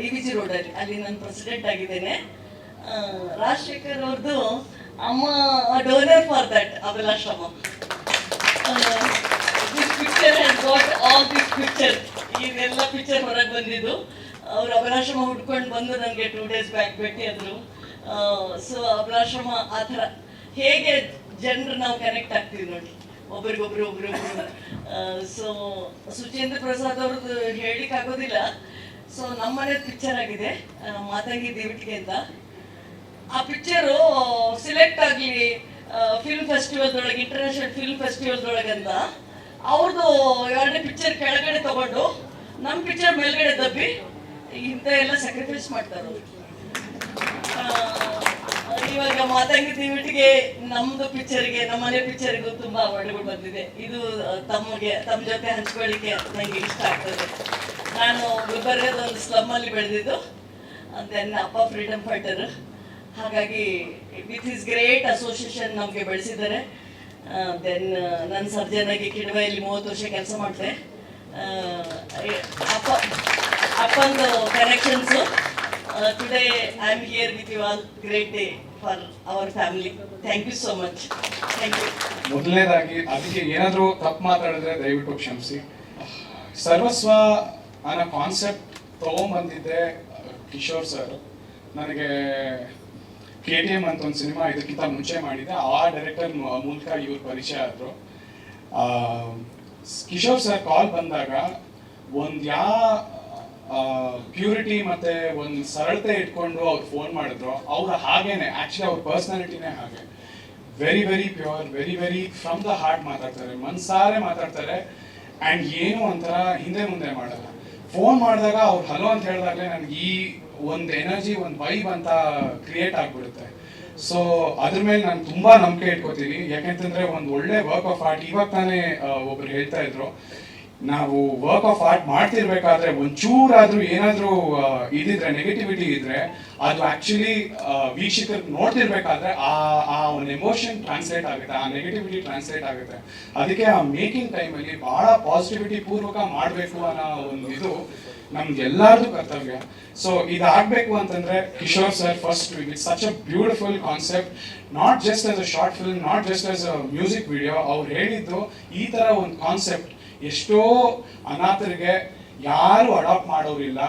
Speaker 4: ಡಿ ವಿ ಜಿ ರೋಡಲ್ಲಿ ಅಲ್ಲಿ. ನಾನು ಪ್ರೆಸಿಡೆಂಟ್ ಆಗಿದ್ದೇನೆ. ರಾಜಶೇಖರ್ ಅವ್ರದ್ದು ಅಮ್ಮ donor for that ಅಭಿಲಾಷಮ this picture has got all this picture ಇದೆಲ್ಲ ಪಿಕ್ಚರ್ ಹೊರಗೆ ಬಂದಿದ್ದು. ಅವ್ರು ಅಭಿಲಾಷಮ ಹುಡ್ಕೊಂಡು ಬಂದು ನನಗೆ ಟೂ ಡೇಸ್ ಬ್ಯಾಕ್ ಭೇಟಿಯಾದ್ರು ಸೊ ಅಭಿಲಾಷಮ ಆ ಥರ ಹೇಗೆ ಜನರು ನಾವು ಕನೆಕ್ಟ್ ಆಗ್ತೀವಿ ನೋಡಿ. ಒಬ್ರಿಗೊಬ್ರು ಒಬ್ರಿಗೊಬ್ರು. ಸೊ ಸುಚೇಂದ್ರ ಪ್ರಸಾದ್ ಅವ್ರದ್ದು ಹೇಳಿಕ್ ಆಗೋದಿಲ್ಲ. ಸೊ ನಮ್ಮನೆ ಪಿಕ್ಚರ್ ಆಗಿದೆ. ಮಾತಂಗಿ ದೇವಿಟ್ಗೆ ಅಂತ. ಆ ಪಿಕ್ಚರು ಸಿಲೆಕ್ಟ್ ಆಗಿ ಫಿಲ್ಮ್ ಫೆಸ್ಟಿವಲ್ದೊಳಗೆ ಇಂಟರ್ನ್ಯಾಷನಲ್ ಫಿಲ್ಮ್ ಫೆಸ್ಟಿವಲ್ದೊಳಗೆ ಅಂತ. ಅವ್ರದ್ದು ಎರಡನೇ ಪಿಕ್ಚರ್ ಕೆಳಗಡೆ ತಗೊಂಡು ನಮ್ಮ ಪಿಕ್ಚರ್ ಮೇಲ್ಗಡೆ ದಬ್ಬಿ ಇಂಥ ಎಲ್ಲ ಸ್ಯಾಕ್ರಿಫೈಸ್ ಮಾಡ್ತಾರೆ ಇವಾಗ ಮಾತಂಗಿ ದಿವಿಟಿಗೆ ನಮ್ದು ಪಿಕ್ಚರ್ಗೆ ನಮ್ಮನೆ ಪಿಕ್ಚರ್ಗೂ ತುಂಬಾ ಅವಾರ್ಡ್ಗಳು ಬಂದಿದೆ. ಇದು ತಮಗೆ ತಮ್ಮ ಜೊತೆ ಹಂಚ್ಕೊಳ್ಳಿಕ್ಕೆ ನನಗೆ ಇಷ್ಟ ಆಗ್ತದೆ. ನಾನು ಗುಲ್ಬರ್ಗದ ಒಂದು ಸ್ಲಮ್ ಅಲ್ಲಿ ಬೆಳೆದಿದ್ದು. ದೆನ್ ಅಪ್ಪ ಫ್ರೀಡಮ್ ಫೈಟರ್ ಹಾಗಾಗಿ ವಿತ್ ಇಸ್ ಗ್ರೇಟ್ ಅಸೋಸಿಯೇಷನ್ ನಮಗೆ ಬೆಳೆಸಿದ್ದಾರೆ. ದೆನ್ ನನ್ನ ಸರ್ಜನ್ ಆಗಿ ಕಿಡವೆಯಲ್ಲಿ ಮೂವತ್ತು ವರ್ಷ ಕೆಲಸ ಮಾಡಿದೆ. ಅಪ್ಪ ಅಪ್ಪಂದು Uh, today I am here with you all. Great day for our family thank you so much thank you
Speaker 5: ಮೊದಲನೇದಾಗಿ ಅದಕ್ಕೆ ಏನಾದರೂ ತಪ್ಪು ಮಾತಾಡಿದ್ರೆ ದಯವಿಟ್ಟು ಕ್ಷಮಿಸಿ. ಸರ್ವಸ್ವ ಅನ್ನೋ ಕಾನ್ಸೆಪ್ಟ್ ತಗೊಂಬಂದಿದ್ದೆ ಕಿಶೋರ್ ಸರ್ ನನಗೆ ಕೆ ಟಿ ಎಂ ಅಂತ ಒಂದು ಸಿನಿಮಾ ಇದಕ್ಕಿಂತ ಮುಂಚೆ ಮಾಡಿದ್ದೆ ಆ ಡೈರೆಕ್ಟರ್ ಮೂಲಕ ಇವ್ರ ಪರಿಚಯ ಆದರು. ಕಿಶೋರ್ ಸರ್ ಕಾಲ್ ಬಂದಾಗ ಒಂದು ಯಾ ಪ್ಯೂರಿಟಿ ಮತ್ತೆ ಒಂದು ಸರಳತೆ ಇಟ್ಕೊಂಡು ಅವ್ರು ಫೋನ್ ಮಾಡಿದ್ರು. ಅವ್ರು ಹಾಗೇನೆ ಆಕ್ಚುಲಿ ಅವ್ರ ಪರ್ಸನಾಲಿಟಿನೇ ಹಾಗೆ. Very very pure very very from the heart ಮಾತಾಡ್ತಾರೆ. ಮನ್ಸಾರೆ ಮಾತಾಡ್ತಾರೆ. ಆ್ಯಂಡ್ ಏನು ಒಂಥರ ಹಿಂದೆ ಮುಂದೆ ಮಾಡಲ್ಲ. ಫೋನ್ ಮಾಡಿದಾಗ ಅವ್ರು ಹಲೋ ಅಂತ ಹೇಳಿದಾಗಲೇ ನನಗೆ ಈ ಒಂದು ಎನರ್ಜಿ ಒಂದು ವೈಬ್ ಅಂತ ಕ್ರಿಯೇಟ್ ಆಗಿಬಿಡುತ್ತೆ. ಸೊ ಅದ್ರ ಮೇಲೆ ನಾನು ತುಂಬ ನಂಬಿಕೆ ಇಟ್ಕೋತೀನಿ. ಯಾಕೆಂತಂದ್ರೆ ಒಂದು ಒಳ್ಳೆ ವರ್ಕ್ ಆಫ್ ಆರ್ಟ್ ಇವಾಗ ತಾನೇ ಒಬ್ರು ಹೇಳ್ತಾ ಇದ್ರು. ನಾವು ವರ್ಕ್ ಆಫ್ ಆರ್ಟ್ ಮಾಡ್ತಿರ್ಬೇಕಾದ್ರೆ ಒಂಚೂರಾದ್ರೂ ಏನಾದ್ರೂ ಇದಿದ್ರೆ ನೆಗೆಟಿವಿಟಿ ಇದ್ರೆ, ಅದು ಆಕ್ಚುಲಿ ವೀಕ್ಷಕರು ನೋಡ್ತಿರ್ಬೇಕಾದ್ರೆ ಆ ಆ ಒಂದು ಎಮೋಷನ್ ಟ್ರಾನ್ಸ್ಲೇಟ್ ಆಗುತ್ತೆ, ಆ ನೆಗೆಟಿವಿಟಿ ಟ್ರಾನ್ಸ್ಲೇಟ್ ಆಗುತ್ತೆ. ಅದಕ್ಕೆ ಆ ಮೇಕಿಂಗ್ ಟೈಮಲ್ಲಿ ಬಹಳ ಪಾಸಿಟಿವಿಟಿ ಪೂರ್ವಕ ಮಾಡಬೇಕು ಅನ್ನೋ ಒಂದು ಇದು ನಮ್ಗೆ ಎಲ್ಲಾರ್ದು ಕರ್ತವ್ಯ. ಸೊ ಇದಾಗಬೇಕು ಅಂತಂದ್ರೆ, Kishore sir first with such a beautiful concept not just as a short film not just as a music video ಅವ್ರು ಹೇಳಿದ್ದು ಈ ತರ ಒಂದು ಕಾನ್ಸೆಪ್ಟ್ ಎಷ್ಟೋ ಅನಾಥರಿಗೆ ಯಾರು ಅಡಾಪ್ಟ್ ಮಾಡೋರಿಲ್ಲ.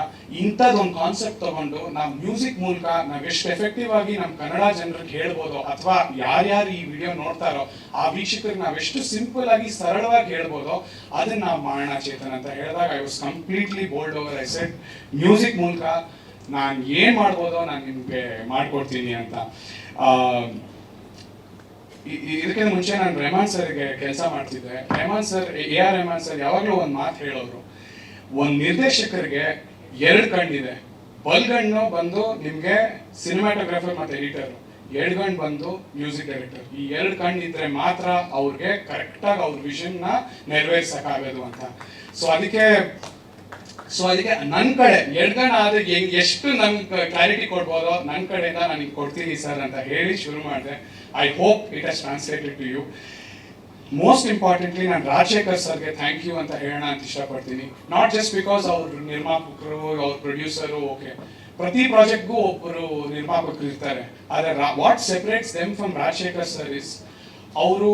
Speaker 5: ಇಂಥದ್ದೊಂದು ಕಾನ್ಸೆಪ್ಟ್ ತಗೊಂಡು ನಾವು ಮ್ಯೂಸಿಕ್ ಮೂಲಕ ನಾವು ಎಷ್ಟು ಎಫೆಕ್ಟಿವ್ ಆಗಿ ನಮ್ಮ ಕನ್ನಡ ಜನರಿಗೆ ಹೇಳ್ಬೋದು ಅಥವಾ ಯಾರ್ಯಾರು ಈ ವಿಡಿಯೋ ನೋಡ್ತಾರೋ ಆ ವೀಕ್ಷಕರಿಗೆ ನಾವು ಎಷ್ಟು ಸಿಂಪಲ್ ಆಗಿ ಸರಳವಾಗಿ ಹೇಳ್ಬೋದು, ಅದನ್ನ ನಾವು ಮಾಡೋಣ ಚೇತನ್ ಅಂತ ಹೇಳಿದಾಗ I was completely bowled over I set music ಮೂಲಕ ನಾನು ಏನು ಮಾಡ್ಬೋದೋ ನಾನು ನಿಮಗೆ ಮಾಡಿಕೊಡ್ತೀನಿ ಅಂತ. ಇದಕ್ಕಿಂತ ಮುಂಚೆ ನಾನು ರೆಹಮಾನ್ ಸರ್ಗೆ ಕೆಲಸ ಮಾಡ್ತಿದ್ದೆ. Rahman sir, A R Rahman sir ಯಾವಾಗಲೂ ಒಂದು ಮಾತು ಹೇಳೋರು. ಒಂದು ನಿರ್ದೇಶಕರಿಗೆ ಎರಡು ಕಣ್ಣಿದೆ. ಬಲ್ಗಣ್ಣು ಬಂದು ನಿಮ್ಗೆ ಸಿನಿಮಾಟೋಗ್ರಾಫರ್ ಮತ್ತೆ ಎಡಿಟರ್. ಎಡಗಣ್ಣು ಬಂದು ಮ್ಯೂಸಿಕ್ ಡೈರೆಕ್ಟರ್. ಈ ಎರಡು ಕಣ್ಣು ಇದ್ರೆ ಮಾತ್ರ ಅವ್ರಿಗೆ ಕರೆಕ್ಟಾಗಿ ಅವ್ರ ವಿಷನ್ನ ನೆರವೇರ್ಸಕ್ಕಾಗೋದು ಅಂತ. ಸೊ ಅದಕ್ಕೆ ಸೊ ಅದಕ್ಕೆ ನನ್ನ ಕಡೆ ಎಡ್ಗಣ ಆದ್ರೆ ಹೆಂಗ್ ಎಷ್ಟು ನಂಗೆ ಕ್ಲಾರಿಟಿ ಕೊಡ್ಬೋದೋ ನನ್ನ ಕಡೆಯಿಂದ ನಾನು ಕೊಡ್ತೀನಿ ಸರ್ ಅಂತ ಹೇಳಿ ಶುರು ಮಾಡಿದೆ. I hope it has translated to you most importantly ನಾನು ರಾಜಶೇಖರ್ ಸರ್ಗೆ ಥ್ಯಾಂಕ್ ಯು ಅಂತ ಹೇಳೋಣ ಅಂತ ಇಷ್ಟಪಡ್ತೀನಿ. ನಾಟ್ ಜಸ್ಟ್ ಬಿಕಾಸ್ ಅವ್ರ ನಿರ್ಮಾಪಕರು, ಅವ್ರ ಪ್ರೊಡ್ಯೂಸರು ಓಕೆ ಪ್ರತಿ ಪ್ರಾಜೆಕ್ಟ್ಗೂ ಒಬ್ಬರು ನಿರ್ಮಾಪಕರು ಇರ್ತಾರೆ. ಆದರೆ what separates them from Rajashekar sir is ಅವರು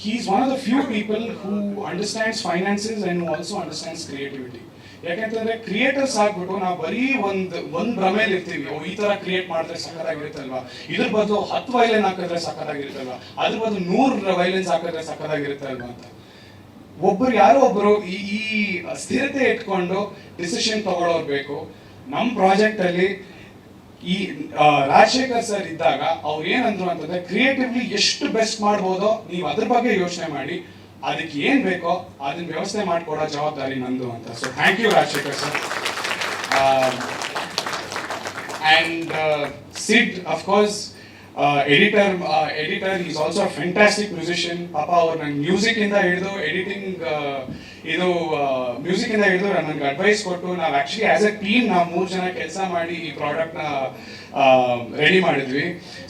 Speaker 5: he one of the few few who who understands finances and also understands creativity. ಯಾಕೆಂತಂದ್ರೆ ಕ್ರಿಯೇಟರ್ಸ್ ಆಗ್ಬಿಟ್ಟು ನಾವು ಬರೀ ಒಂದ್ ಒಂದ್ ಭ್ರಮೇಲಿ ಇರ್ತೀವಿ. ಈ ತರ ಕ್ರಿಯೇಟ್ ಮಾಡಿದ್ರೆ ಸಕ್ಕದಾಗಿರುತ್ತಲ್ವಾ ಇದ್ರ ಬದಲು ಹತ್ತು ವೈಲೆನ್ ಹಾಕಿದ್ರೆ ಸಕ್ಕದಾಗಿರುತ್ತಲ್ವಾ ಅದ್ರ ಬದಲು ನೂರ ವೈಲೆನ್ಸ್ ಹಾಕಿದ್ರೆ ಸಕ್ಕದಾಗಿರುತ್ತಲ್ವಾ ಅಂತ. ಒಬ್ಬರು ಯಾರೋ ಒಬ್ಬರು ಈ ಈ ಸ್ಥಿರತೆ ಇಟ್ಕೊಂಡು ಡಿಸಿಷನ್ ತಗೊಳ್ಳೋರು ಬೇಕು. ನಮ್ಮ ಪ್ರಾಜೆಕ್ಟ್ ಅಲ್ಲಿ ಈ ರಾಜಶೇಖರ್ ಸರ್ ಇದ್ದಾಗ ಅವ್ರು ಏನಂದ್ರು ಅಂತಂದ್ರೆ ಕ್ರಿಯೇಟಿವ್ಲಿ ಎಷ್ಟು ಬೆಸ್ಟ್ ಮಾಡ್ಬೋದೋ ನೀವು ಅದ್ರ ಬಗ್ಗೆ ಯೋಚನೆ ಮಾಡಿ. ಅದಕ್ಕೆ ಏನ್ ಬೇಕೋ ಅದನ್ನ ವ್ಯವಸ್ಥೆ ಮಾಡ್ಕೊಡೋ ಜವಾಬ್ದಾರಿ ನಂದು ಅಂತ. So thank you Rajashekar sir and Sid of course editor editor is also fantastic musician ಪಾಪ ಅವ್ರು ನಂಗೆ ಮ್ಯೂಸಿಕ್ ಇಂದ ಹಿಡಿದು ಎಡಿಟಿಂಗ್ ಇದು ಮ್ಯೂಸಿಕ್ ಇಂದ ಹಿಡಿದು ನನಗೆ ಅಡ್ವೈಸ್ ಕೊಟ್ಟು ನಾವು ಆಕ್ಚುಲಿ ಆಸ್ ಎ ಟೀಮ್ ನಾವು ಮೂರು ಜನ ಕೆಲಸ ಮಾಡಿ ಈ ಪ್ರಾಡಕ್ಟ್ನ ರೆಡಿ ಮಾಡಿದ್ವಿ.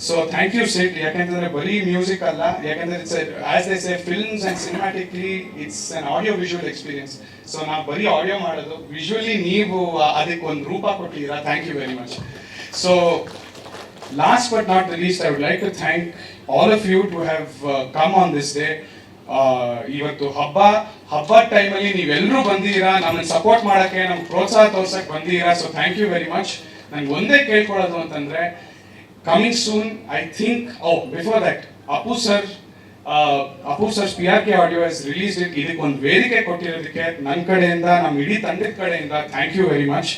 Speaker 5: ಸೊ ಥ್ಯಾಂಕ್ ಯು ಸಿಟ್ ಯಾಕೆಂತಂದ್ರೆ ಬರೀ ಮ್ಯೂಸಿಕ್ ಅಲ್ಲ, ಯಾಕಂದ್ರೆ it's as S A films and cinematically it's an audio visual experience so ನಾವು ಬರೀ ಆಡಿಯೋ ಮಾಡೋದು. ವಿಜುವಲಿ ನೀವು ಅದಕ್ಕೆ ಒಂದು ರೂಪ ಕೊಟ್ಟಿದ್ದೀರಾ. Thank you very much so last but not the I I like to thank thank of you to have have on this day ಇವತ್ತು ಹಬ್ಬ ಹಬ್ಬ ಟೈಮಲ್ಲಿ ನೀವೆಲ್ಲರೂ ಬಂದಿದ್ದೀರಾ, ನಮ್ಮನ್ನು ಸಪೋರ್ಟ್ ಮಾಡಕ್ಕೆ, ನಮ್ಗೆ ಪ್ರೋತ್ಸಾಹ ತೋರ್ಸಕ್ಕೆ ಬಂದಿದ್ದೀರಾ so thank you very much ನನ್ಗೆ ಒಂದೇ ಕೇಳ್ಕೊಳ್ಳೋದು ಅಂತಂದ್ರೆ coming soon I think oh before that Appu sir Appu sir P R K audio is release ಇದಕ್ಕೆ ಒಂದು ವೇದಿಕೆ ಕೊಟ್ಟಿರೋದಕ್ಕೆ ನನ್ನ ಕಡೆಯಿಂದ ನಮ್ಮ ಇಡೀ ತಂಡದ ಕಡೆಯಿಂದ ಥ್ಯಾಂಕ್ ಯು ವೆರಿ ಮಚ್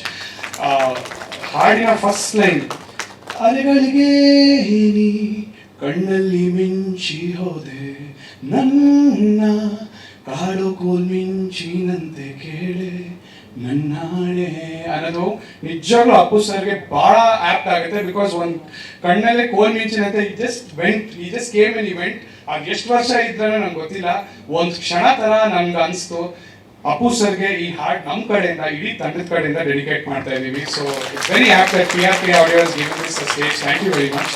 Speaker 5: ಹಾಡಿನ ಫಸ್ಟ್ ಲೈನ್ ಅಲೆಗಳಿಗೆ ಕಣ್ಣಲ್ಲಿ ಮಿಂಚಿ ಹೋದೆ ನನ್ನ ಕಾಡು ಕೋಲ್ ಮಿಂಚಿನಂತೆ ಕೇಳೆ ನನ್ನಾಣೆ ಅನ್ನೋದು ನಿಜವಾಗ್ಲೂ ಅಪ್ಪು ಸರ್ಗೆ ಬಹಳ ಆಪ್ಟ್ ಆಗುತ್ತೆ ಬಿಕಾಸ್ ಒಂದು ಕಣ್ಣಲ್ಲೇ ಕೋಲ್ ಮಿಂಚಿನಂತೆ ಜಸ್ಟ್ ವೆಂಟ್ ಈ ಜಸ್ಟ್ ಕೇಮ್ ಇನ್ ಇವೆಂಟ್ ಆಗ ಎಷ್ಟು ವರ್ಷ ಇದ್ರೆ ನಂಗೆ ಗೊತ್ತಿಲ್ಲ. ಒಂದು ಕ್ಷಣ ತರ ನನ್ಗೆ ಅನ್ಸ್ತು, ಅಪ್ಪು ಸರ್ಗೆ ಈ ಹಾಡ್ ನಮ್ಮ ಕಡೆಯಿಂದ, ಇಡೀ ತಂಡದ ಕಡೆಯಿಂದ ಡೆಡಿಕೇಟ್ ಮಾಡ್ತಾ ಇದ್ದೀವಿ. So very happy P R P audios giving this stage thank you very much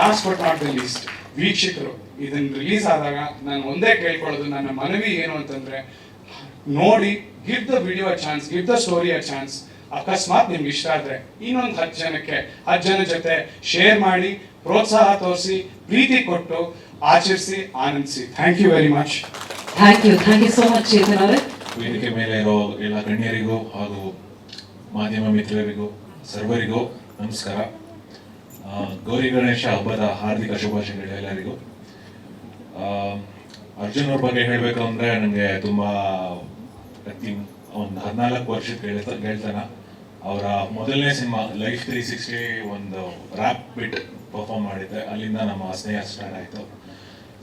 Speaker 5: last but not the least ವೀಕ್ಷಕರು ಇದನ್ನ ರಿಲೀಸ್ ಆದಾಗ ನಾನು ಒಂದೇ ಕೇಳ್ಕೊಳ್ಳೋದು ನನ್ನ ಮನವಿ ಏನು ಅಂತಂದ್ರೆ ನೋಡಿ give the video a chance give the story a chance ಅಕಸ್ಮಾತ್ ನಿಮ್ಗೆ ಇಷ್ಟ ಆದ್ರೆ ಇನ್ನೊಂದು ಹತ್ತು ಜನಕ್ಕೆ ಹತ್ತು ಜನ ಜೊತೆ ಶೇರ್ ಮಾಡಿ ಪ್ರೋತ್ಸಾಹ ತೋರಿಸಿ ಪ್ರೀತಿ ಕೊಟ್ಟು ಆಚರಿಸಿ ಆನಂದಿಸಿ. Thank you very much
Speaker 6: thank you thank you so much Chetan ಅವರೇ.
Speaker 7: ವೇದಿಕೆ ಮೇಲೆ ಇರೋ ಎಲ್ಲ ಗಣ್ಯರಿಗೂ ಹಾಗೂ ಮಾಧ್ಯಮ ಮಿತ್ರರಿಗೂ ಸರ್ವರಿಗೂ ನಮಸ್ಕಾರ. ಗೌರಿ ಗಣೇಶ ಹಬ್ಬದ ಹಾರ್ದಿಕ ಶುಭಾಶಯಗಳು ಎಲ್ಲರಿಗೂ. ಅರ್ಜುನ್ ಅವ್ರ ಬಗ್ಗೆ ಹೇಳಬೇಕು ಅಂದ್ರೆ ನನಗೆ ತುಂಬಾ ಒಂದು ಹದಿನಾಲ್ಕು ವರ್ಷದ ಗೆಳತ, ಗೆಳ್ತನ. ಅವರ ಮೊದಲನೇ ಸಿನಿಮಾ ಲೈಫ್ ತ್ರೀ ಸಿಕ್ಸ್ಟಿ ಒಂದು ರ್ಯಾಪ್ ಬಿಟ್ ಪರ್ಫಾರ್ಮ್ ಮಾಡಿದ್ದೆ. ಅಲ್ಲಿಂದ ನಮ್ಮ ಸ್ನೇಹ ಸ್ಟಾರ್ಟ್ ಆಯಿತು.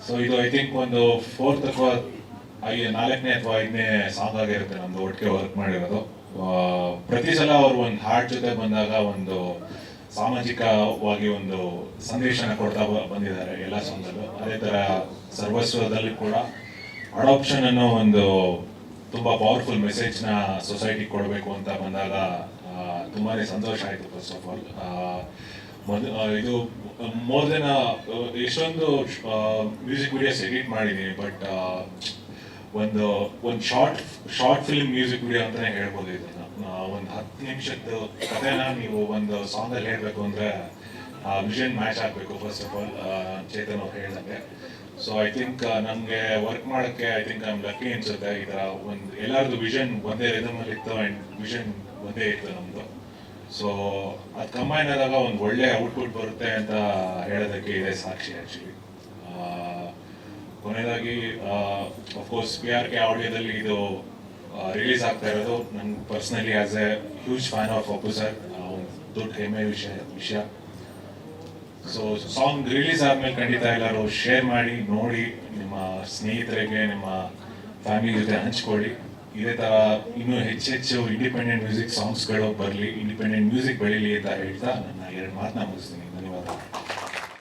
Speaker 7: ಸೊ ಇದು ಐ ಥಿಂಕ್ ಒಂದು ಫೋರ್ತ್ ಅಥವಾ ಐ ನಾಲ್ಕನೇ ಅಥವಾ ಐದನೇ ಸಾಂಗ್ ಆಗಿರುತ್ತೆ ನಮ್ದು ಒಟ್ಟಿಗೆ ವರ್ಕ್ ಮಾಡಿರೋದು. ಪ್ರತಿ ಸಲ ಅವರು ಒಂದು ಹಾಡ್ ಜೊತೆ ಬಂದಾಗ ಒಂದು ಸಾಮಾಜಿಕವಾಗಿ ಒಂದು ಸಂದೇಶನ ಕೊಡ್ತಾ ಬಂದಿದ್ದಾರೆ ಎಲ್ಲ ಸಾಂಗಲ್ಲೂ ಅದೇ ತರ ಸರ್ವಸ್ವದಲ್ಲಿ ಕೂಡ ಅಡಾಪ್ಷನ್ ಅನ್ನೋ ಒಂದು ತುಂಬ ಪವರ್ಫುಲ್ ಮೆಸೇಜ್ನ ಸೊಸೈಟಿಗೆ ಕೊಡಬೇಕು ಅಂತ ಬಂದಾಗ ತುಂಬಾ ಸಂತೋಷ ಆಯಿತು ಫಸ್ಟ್ ಆಫ್ ಆಲ್ ಇದು ಮೋರ್ ದೆನ್ ಎಷ್ಟೊಂದು ಮ್ಯೂಸಿಕ್ ವಿಡಿಯೋಸ್ ಎಡಿಟ್ ಮಾಡಿದ್ದೀನಿ ಬಟ್ ಒಂದು ಒಂದು short short film music video ಅಂತಲೇ ಹೇಳ್ಬೋದು ಇದನ್ನು. ಒಂದು ಹತ್ತು ನಿಮಿಷದ್ದು ಕಥೆನ ನೀವು ಒಂದು ಸಾಂಗಲ್ಲಿ ಹೇಳಬೇಕು ಅಂದರೆ ವಿಷನ್ ಮ್ಯಾಚ್ ಆಗಬೇಕು ಫಸ್ಟ್ ಆಫ್ ಆಲ್ ಚೇತನ್ ಅವ್ರು ಹೇಳಿದಂಗೆ. ಸೊ ಐ ಥಿಂಕ್ ನಮಗೆ ವರ್ಕ್ ಮಾಡೋಕ್ಕೆ ಐ ಥಿಂಕ್ ನಮ್ಗೆ ಲಕ್ಕಿ ಅನ್ಸುತ್ತೆ. ಈ ತರ ಒಂದು ಎಲ್ಲರದು ವಿಷನ್ ಒಂದೇ ರಿದಮಲ್ಲಿ ಇತ್ತು ಆ್ಯಂಡ್ ವಿಷನ್ ಒಂದೇ ಇತ್ತು ನಮ್ಮದು ಸೊ ಅದು ಕಂಬೈನ್ ಆದಾಗ ಒಂದು ಒಳ್ಳೆ ಔಟ್ಪುಟ್ ಬರುತ್ತೆ ಅಂತ ಹೇಳೋದಕ್ಕೆ ಇದೆ ಸಾಕ್ಷಿ ಆ್ಯಕ್ಚುಲಿ ಕೊನೆಯದಾಗಿ of course P R K ಆಡಿಯೋದಲ್ಲಿ ಇದು ರಿಲೀಸ್ ಆಗ್ತಾ ಇರೋದು. ನನ್ನ personally as a huge fan of Appu sir ದೊಡ್ಡ ಹೆಮ್ಮೆ ವಿಷಯ ವಿಷಯ. ಸೊ ಸಾಂಗ್ ರಿಲೀಸ್ ಆದ್ಮೇಲೆ ಖಂಡಿತ ಎಲ್ಲರೂ ಶೇರ್ ಮಾಡಿ, ನೋಡಿ, ನಿಮ್ಮ ಸ್ನೇಹಿತರಿಗೆ, ನಿಮ್ಮ ಫ್ಯಾಮಿಲಿ ಜೊತೆ ಹಂಚ್ಕೊಳ್ಳಿ. ಇದೇ ಥರ ಇನ್ನೂ ಹೆಚ್ಚೆಚ್ಚು ಇಂಡಿಪೆಂಡೆಂಟ್ ಮ್ಯೂಸಿಕ್ ಸಾಂಗ್ಸ್ಗಳು ಬರಲಿ ಇಂಡಿಪೆಂಡೆಂಟ್ ಮ್ಯೂಸಿಕ್ ಬೆಳೀಲಿ ಅಂತ ಹೇಳ್ತಾ ನನ್ನ ಎರಡು ಮಾತನ್ನ ಮುಗಿಸ್ತೀನಿ.